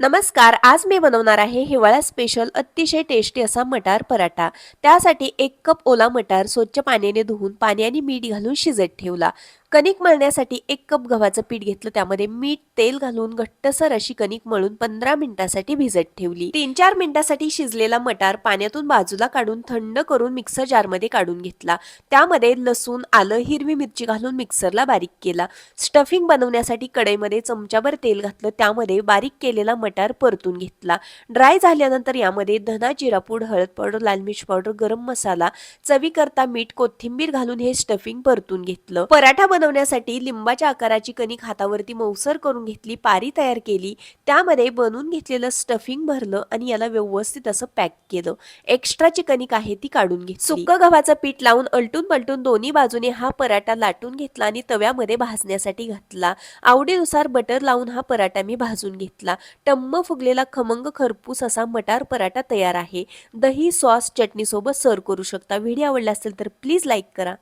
नमस्कार आज मी बनवणार आहे हिवाळा स्पेशल अतिशय टेस्टी असा मटार पराठा. त्यासाठी एक कप ओला मटार स्वच्छ पाण्याने धुवून पाणी आणि मीठ घालून शिजत ठेवला. कणिक मळण्यासाठी एक कप गव्हाचं पीठ घेतलं त्यामध्ये मीठ तेल घालून घट्टसर अशी कणिक मळून पंधरा मिनिटासाठी भिजत ठेवली. तीन चार मिनिटासाठी शिजलेला मटार पाण्यातून बाजूला काढून थंड करून मिक्सर जारमध्ये काढून घेतला. त्यामध्ये लसूण आलं हिरवी मिरची घालून मिक्सरला बारीक केला. स्टफिंग बनवण्यासाठी कढईमध्ये चमच्यावर तेल घातलं त्यामध्ये बारीक केलेला मटार परतून घेतला. ड्राय झाल्यानंतर यामध्ये धना जिरा पूड हळद पावडर लाल मिर्च पावडर गरम मसाला चवीकरता मीठ कोथिंबीर घालून हे स्टफिंग परतून घेतलं. पराठा बनवण्यासाठी लिंबाच्या आकाराची कणिक हातावरती मौसर करून घेतली पारी तयार केली. त्यामध्ये बनवून घेतलेलं स्टफिंग भरलं आणि याला व्यवस्थित असं पॅक केलं. एक्स्ट्राची कणिक आहे ती काढून घेतली. सुक्क गव्हाचं पीठ लावून अलटून पलटून दोन्ही बाजूने हा पराठा लाटून घेतला आणि तव्यामध्ये भाजण्यासाठी घातला. आवडीनुसार बटर लावून हा पराठा मी भाजून घेतला. टम्म फुगलेला खमंग खरपूस असा मटार पराठा तयार आहे. दही सॉस चटणीसोबत सर्व करू शकता. व्हिडिओ आवडला असेल तर प्लीज लाईक करा.